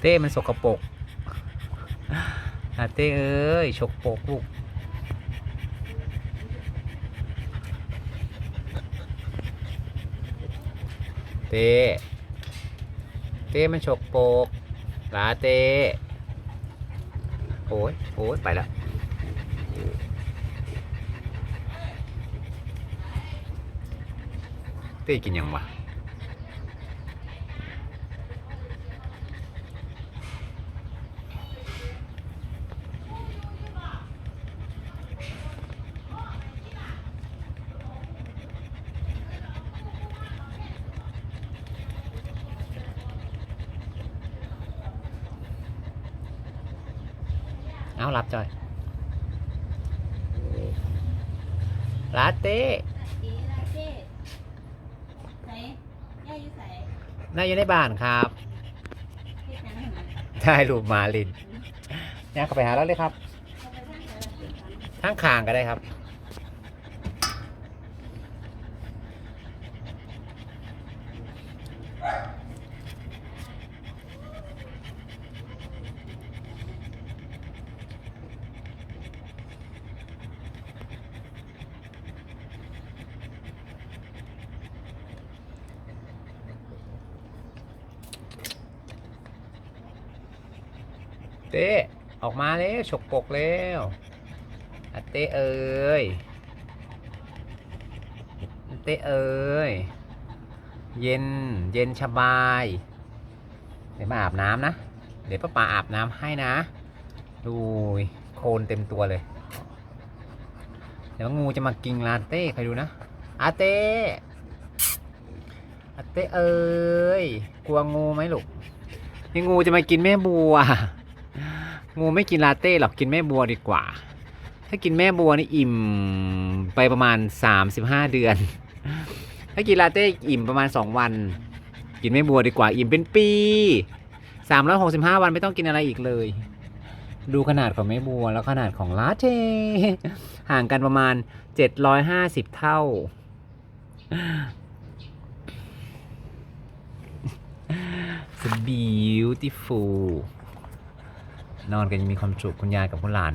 เต้มันสกรปรกอาเต้เอ้ยฉกปกลูกเต้เต้มันฉกปกลาเต้โอ้ยโอ้ยไปละ ต้กินยังวะเอารับจอยลาเต้ ดีลาเจ้ใส่ย่า อยู่ใส่น่าอยู่ในบ้านครับที่ไหนเห็นไหมได้รูปมาลินเนี่ยเข้าไปหาแล้วเลยครับเขาไปทางไหนล่ะสิครับทั้งคางก็ได้ครับ เเต้ออกมาแล้วฉกปกแล้วอะเต้เอ้ยอะเต้เอ้ยเย็นเย็นสบาย เดี๋ยวมาอาบน้ำนะ เดี๋ยวป้าป่าอาบน้ำให้นะ ดูโคลนเต็มตัวเลย เดี๋ยวงูจะมากินลาเต้ใครดูนะอาเต้อาเต้เอ้ยกลัวงูไหมลูกนี่งูจะมากินแม่บัว งูไม่กินลาเต้หรอกกินแม่บัวดีกว่า ถ้ากินแม่บัวนี่อิ่มไปประมาณ 35 เดือน ถ้ากินลาเต้อิ่มประมาณ 2 วัน กินแม่บัวดีกว่า อิ่มเป็นปี 365 วันไม่ต้องกินอะไรอีกเลย ดูขนาดของแม่บัวแล้วขนาดของลาเต้ห่างกันประมาณ 750 เท่า so beautiful นอนกันยังมีความสุขคุณยายกับคุณหลาน